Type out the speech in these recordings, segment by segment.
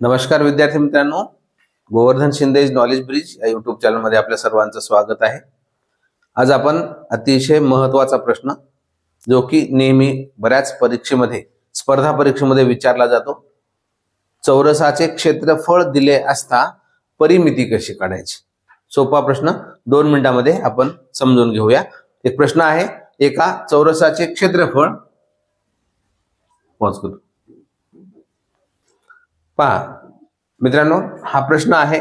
नमस्कार विद्यार्थी मित्रांनो गोवर्धन शिंदे नॉलेज ब्रिज या युट्यूब चॅनलमध्ये आपल्या सर्वांचं स्वागत आहे. आज आपण अतिशय महत्त्वाचा प्रश्न जो की नेहमी बऱ्याच परीक्षेमध्ये स्पर्धा परीक्षेमध्ये विचारला जातो. चौरसाचे क्षेत्रफळ दिले असता परिमिती कशी काढायची? सोपा प्रश्न दोन मिनिटांमध्ये आपण समजून घेऊया. एक प्रश्न आहे एका चौरसाचे क्षेत्रफळ पॉज करू. पहा मित्रांनो हा प्रश्न आहे.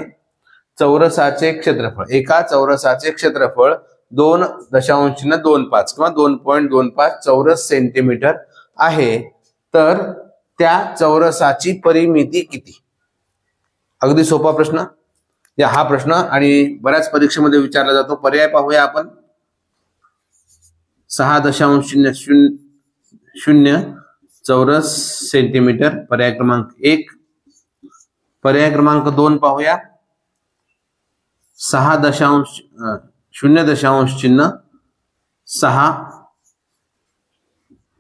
चौरसाचे क्षेत्रफळ. एका चौरसाचे क्षेत्रफळ दोन दशांश दोन पाच किंवा दोन पॉईंट दोन पाच चौरस सेंटीमीटर आहे. तर त्या चौरसाची परिमिती किती? अगदी सोपा प्रश्न. या हा प्रश्न आणि बऱ्याच परीक्षेमध्ये विचारला जातो. पर्याय पाहूया आपण. सहा दशांश शून्य शून्य शून्य चौरस सेंटीमीटर पर्याय क्रमांक एक. पर्याय क्रमांक दोन पाहूया. सहा दशांश शून्य दशांश चिन्ह सहा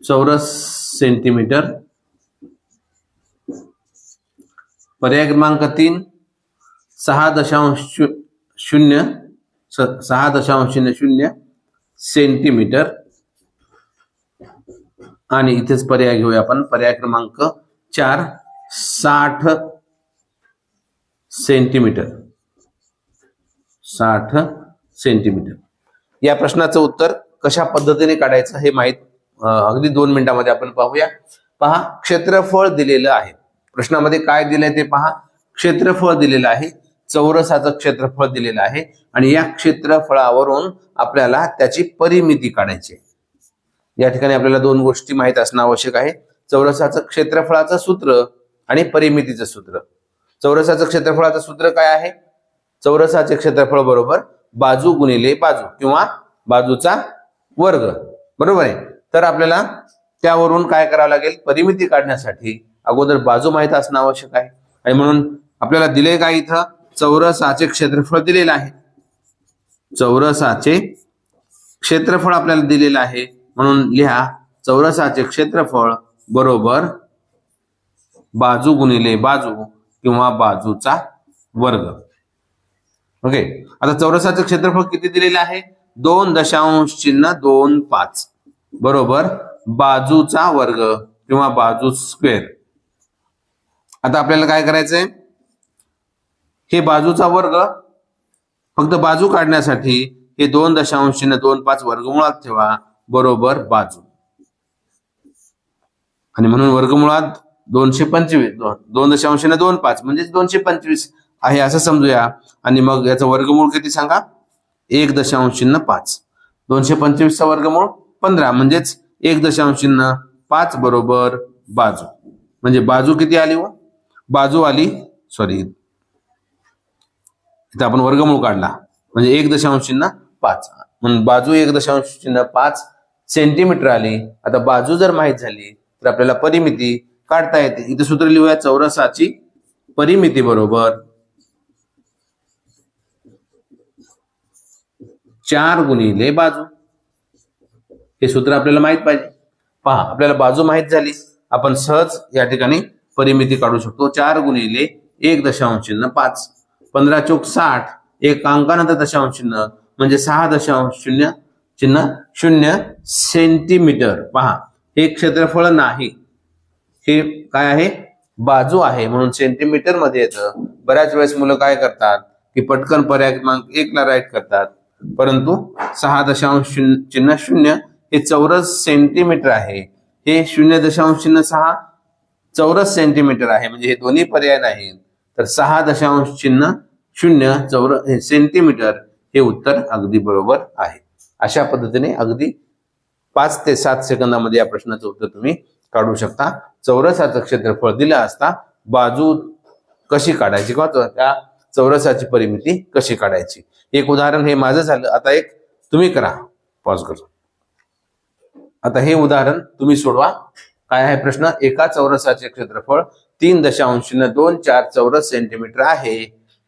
चौरस सेंटीमीटर. पर्याय क्रमांक तीन सहा दशांश शून्य स- सहा दशांश शून्य शून्य सेंटीमीटर. आणि इथेच पर्याय घेऊया आपण. पर्याय क्रमांक चार साठ सेंटीमीटर. साठ सेंटीमीटर. या प्रश्नाचं उत्तर कशा पद्धतीने काढायचं हे माहीत अगदी दोन मिनिटांमध्ये आपण पाहूया. पहा क्षेत्रफळ दिलेलं आहे. प्रश्नामध्ये काय दिलंय ते पहा. क्षेत्रफळ दिलेलं आहे. चौरसाचं क्षेत्रफळ दिलेलं आहे. आणि या क्षेत्रफळावरून आपल्याला त्याची परिमिती काढायची आहे. या ठिकाणी आपल्याला दोन गोष्टी माहीत असणं आवश्यक आहे. चौरसाचं क्षेत्रफळाचं सूत्र आणि परिमितीचं सूत्र. चौरसाचं क्षेत्रफळाचं सूत्र काय आहे? चौरसाचे क्षेत्रफळ बरोबर बाजू गुणिले बाजू किंवा बाजूचा वर्ग. बरोबर आहे? तर आपल्याला त्यावरून काय करावं लागेल? परिमिती काढण्यासाठी अगोदर बाजू माहीत असणं आवश्यक आहे. आणि म्हणून आपल्याला दिले काय इथं? चौरसाचे क्षेत्रफळ दिलेलं आहे. चौरसाचे क्षेत्रफळ आपल्याला दिलेलं आहे. म्हणून लिहा चौरसाचे क्षेत्रफळ बरोबर बाजू गुणिले बाजू किंवा बाजूचा वर्ग. ओके आता चौरसाचं क्षेत्रफळ किती दिलेलं आहे? दोन दशांश चिन्ह दोन पाच. बरोबर? बाजूचा वर्ग किंवा बाजू स्क्वेअर आता आपल्याला काय करायचंय? हे बाजूचा वर्ग फक्त बाजू काढण्यासाठी हे दोन दशांश चिन्ह दोन पाच वर्गमुळात ठेवा. बरोबर? बाजू. आणि म्हणून वर्गमुळात दोनशे पंचवीस दोन- दोन दशांश दोन पाच म्हणजेच दोनशे पंचवीस आहे असं समजूया. आणि मग याचं वर्गमूळ किती सांगा? एक दशांश पाच. दोनशे पंचवीसचा वर्गमूळ पंधरा म्हणजेच एक दशांश पाच बरोबर बाजू. म्हणजे बाजू किती आली व बाजू आली सॉरी इथं आपण वर्गमूळ काढला. म्हणजे एक दशांश चिन्ह पाच. म्हणून बाजू एक दशांश चिन्ह पाच सेंटीमीटर आली. आता बाजू जर माहीत झाली तर आपल्याला परिमिती काढता येते. इथे सूत्र लिहूया चौरसाची परिमिती बरोबर. चार गुणिले बाजू. हे सूत्र आपल्याला माहीत पाहिजे. पहा आपल्याला बाजू माहीत झाली. आपण सहज या ठिकाणी परिमिती काढू शकतो. चार गुणिले एक दशांश चिन्ह पाच. पंधरा चौक साठ एक अंकानंतर दशांश चिन्ह म्हणजे सहा दशांश शून्य चिन्ह शून्य सेंटीमीटर. पहा हे क्षेत्रफळ नाही. हे काय आहे? बाजू आहे म्हणून सेंटीमीटरमध्ये येतं. बऱ्याच वेळेस मुलं काय करतात की पटकन पर्याय क्रमांक एक ला राईट करतात. परंतु सहा दशांश चिन्ह शून्य हे चौरस सेंटीमीटर आहे. हे शून्य दशांश चिन्ह सहा चौरस सेंटीमीटर आहे. म्हणजे हे दोन्ही पर्याय नाहीत. तर सहा दशांश चिन्ह शून्य चौर सेंटीमीटर हे उत्तर अगदी बरोबर आहे. अशा पद्धतीने अगदी पाच ते सात सेकंदामध्ये या प्रश्नाचं उत्तर तुम्ही काढू शकता. चौरसाचं क्षेत्रफळ दिलं असता बाजू कशी काढायची किंवा त्या चौरसाची परिमिती कशी काढायची? एक उदाहरण हे माझं झालं. आता एक तुम्ही करा. पॉज करा. आता हे उदाहरण तुम्ही सोडवा. काय आहे प्रश्न? एका चौरसाचे क्षेत्रफळ तीन दशांश दोन चार चौरस सेंटीमीटर आहे.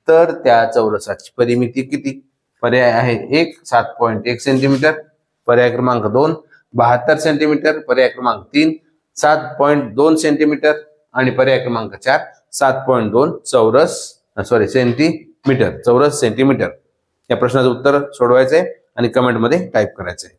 तर त्या चौरसाची परिमिती किती? पर्याय आहे एक सात पॉईंट एक सेंटीमीटर. पर्याय क्रमांक दोन बहात्तर सेंटीमीटर. पर्याय क्रमांक तीन सात पॉईंट दोन सेंटीमीटर आणि पर्याय क्रमांक चार सात पॉईंट दोन चौरस सॉरी सेंटीमीटर चौरस सेंटीमीटर या प्रश्नाचं उत्तर सोडवायचंय आणि कमेंटमध्ये टाईप करायचंय.